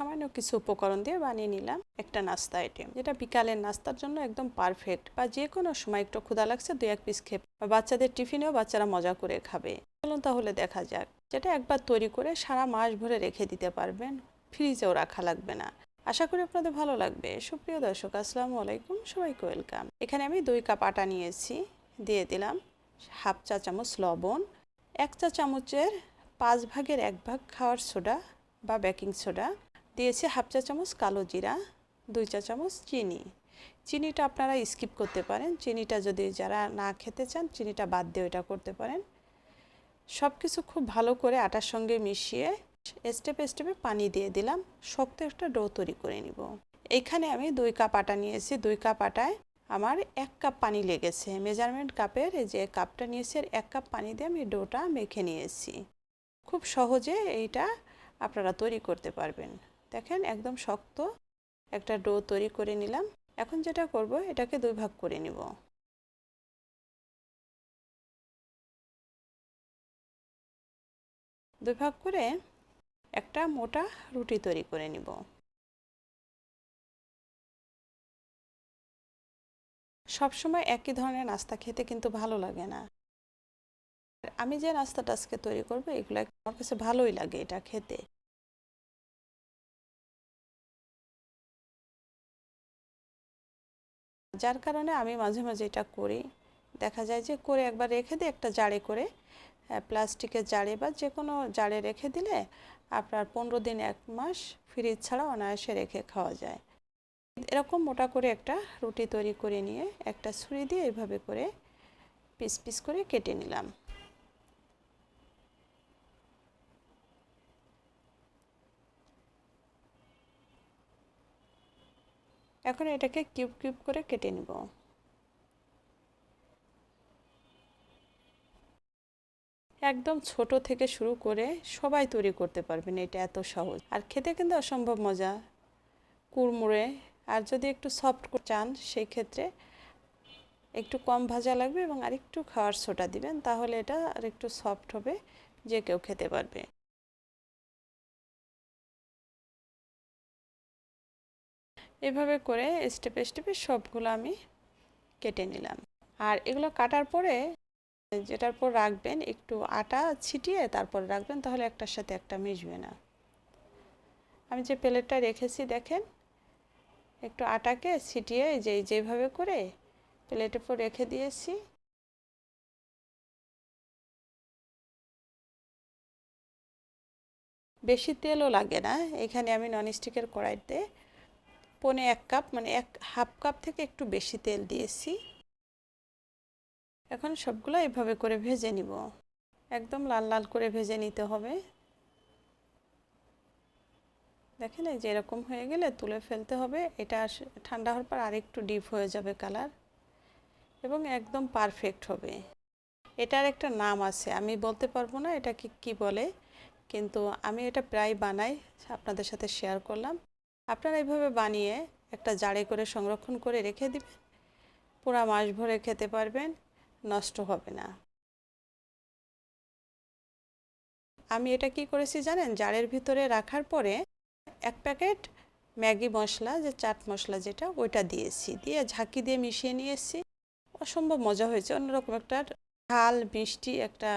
সামান্য কিছু উপকরণ দিয়ে বানিয়ে নিলাম একটা নাস্তা আইটেম যেটা বিকালের নাস্তার জন্য একদম পারফেক্ট বা যে কোনো সময় একটু ক্ষুধা লাগছে দুই এক পিস বা বাচ্চাদের টিফিনেও বাচ্চারা মজা করে খাবে। চলুন তাহলে দেখা যাক, যেটা একবার তৈরি করে সারা মাস ভরে রেখে দিতে পারবেন। ফ্রিজেও রাখা লাগবে না। আশা করি আপনাদের ভালো লাগবে। সুপ্রিয় দর্শক, আসসালামু আলাইকুম, সবাইকে ওয়েলকাম এখানে আমি দুই কাপ আটা নিয়েছি, দিয়ে দিলাম হাফ চা চামচ লবণ, এক চা চামচের পাঁচ ভাগের এক ভাগ খাওয়ার সোডা বা বেকিং সোডা দিয়েছি হাফ চা চামচ কালো জিরা, দুই চা চামচ চিনি। চিনিটা আপনারা স্কিপ করতে পারেন। চিনিটা যদি যারা না খেতে চান, চিনিটা বাদ দিয়ে এটা করতে পারেন। সব কিছু খুব ভালো করে আটার সঙ্গে মিশিয়ে স্টেপে স্টেপে পানি দিয়ে দিলাম। শক্ত একটা ডো তৈরি করে নিব। এখানে আমি দুই কাপ আটা নিয়েছি। দুই কাপ আটায় আমার এক কাপ পানি লেগেছে। মেজারমেন্ট কাপের যে কাপটা নিয়েছি এক কাপ পানি দিয়ে আমি ডোটা মেখে নিয়েছি। খুব সহজে এইটা আপনারা তৈরি করতে পারবেন। দেখেন একদম শক্ত একটা ডো তৈরি করে নিলাম। এখন যেটা করব, এটাকে দুই ভাগ করে নিব। দুই ভাগ করে একটা মোটা রুটি তৈরি করে নিব। সবসময় একই ধরনের নাস্তা খেতে কিন্তু ভালো লাগে না। আমি যে নাস্তাটা আজকে তৈরি করব, এগুলো আমার কাছে ভালোই লাগে এটা খেতে। যার কারণে আমি মাঝে মাঝে এটা করি। দেখা যায় যে করে একবার রেখে দিই একটা জারে করে প্লাস্টিকের জারে বা যে কোনো জারে রেখে দিলে আপনার পনেরো দিন এক মাস ফ্রিজ ছাড়া অনায়াসে রেখে খাওয়া যায়। এরকম মোটা করে একটা রুটি তৈরি করে নিয়ে একটা ছুরি দিয়ে এভাবে করে পিস পিস করে কেটে নিলাম। এখন এটাকে কিউব কিউব করে কেটে নিব। একদম ছোট থেকে শুরু করে সবাই তৈরি করতে পারবেন, এটা এত সহজ। আর খেতে কিন্তু অসম্ভব মজা। কুড়মুড়ে, আর যদি একটু সফট চান, সেই ক্ষেত্রে একটু কম ভাজা লাগবে এবং আরেকটু খাওয়ার সোটা দিবেন, তাহলে এটা আর একটু সফট হবে, যে কেউ খেতে পারবে। এভাবে করে স্টেপে স্টেপে সবগুলো আমি কেটে নিলাম। আর এগুলো কাটার পরে যেটার পর রাখবেন একটু আটা ছিটিয়ে তারপর রাখবেন, তাহলে একটার সাথে একটা মিশবে না। আমি যে প্লেটটা রেখেছি দেখেন, একটু আটাকে ছিটিয়ে যে যেভাবে করে প্লেটের উপর রেখে দিয়েছি। বেশি তেলও লাগে না। এখানে আমি ননস্টিকের কড়াইতে পনে এক কাপ মানে এক হাফ কাপ থেকে একটু বেশি তেল দিয়েছি। এখন সবগুলো এভাবে করে ভেজে নিব। একদম লাল লাল করে ভেজে নিতে হবে। দেখেন এই যে এরকম হয়ে গেলে তুলে ফেলতে হবে। এটা ঠান্ডা হওয়ার পর আরেকটু ডিপ হয়ে যাবে কালার এবং একদম পারফেক্ট হবে। এটার একটা নাম আছে, আমি বলতে পারব না এটা কি কী বলে, কিন্তু আমি এটা প্রায় বানাই, আপনাদের সাথে শেয়ার করলাম। আপনারা এইভাবে বানিয়ে একটা জাড়ে করে সংরক্ষণ করে রেখে দিবেন। পুরা মাস ভরে খেতে পারবেন, নষ্ট হবে না। আমি এটা কি করেছি জানেন? জারের ভিতরে রাখার পরে এক প্যাকেট ম্যাগি মশলা, যে চাট মশলা যেটা, ওইটা দিয়েছি। দিয়ে ঝাঁকি দিয়ে মিশিয়ে নিয়ে এসেছি অসম্ভব মজা হয়েছে। অন্যরকম একটা ঝাল, মিষ্টি একটা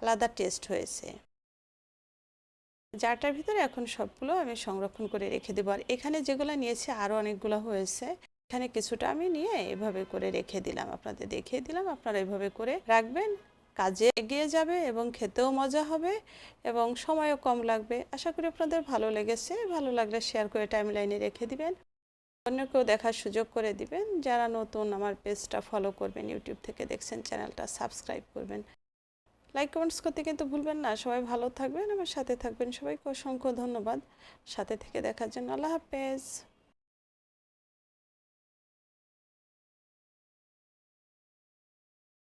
আলাদা টেস্ট হয়েছে। জারটার ভিতরে এখন সবগুলো আমি সংরক্ষণ করে রেখে দেবো। আর এখানে যেগুলো নিয়েছি আরও অনেকগুলো হয়েছে। এখানে কিছুটা আমি নিয়ে এভাবে করে রেখে দিলাম, আপনাদের দেখিয়ে দিলাম। আপনারা এভাবে করে রাখবেন, কাজে এগিয়ে যাবে এবং খেতেও মজা হবে এবং সময়ও কম লাগবে। আশা করি আপনাদের ভালো লেগেছে। ভালো লাগলে শেয়ার করে টাইম লাইনে রেখে দিবেন। অন্যকেও দেখার সুযোগ করে দিবেন। যারা নতুন আমার পেজটা ফলো করবেন ইউটিউব থেকে দেখছেন চ্যানেলটা সাবস্ক্রাইব করবেন। লাইক কমেন্টস করতে কিন্তু ভুলবেন না। সবাই ভালো থাকবেন, আমার সাথে থাকবেন। সবাইকে অসংখ্য ধন্যবাদ। সাথে থেকে দেখার জন্য আল্লাহ হাফেজ।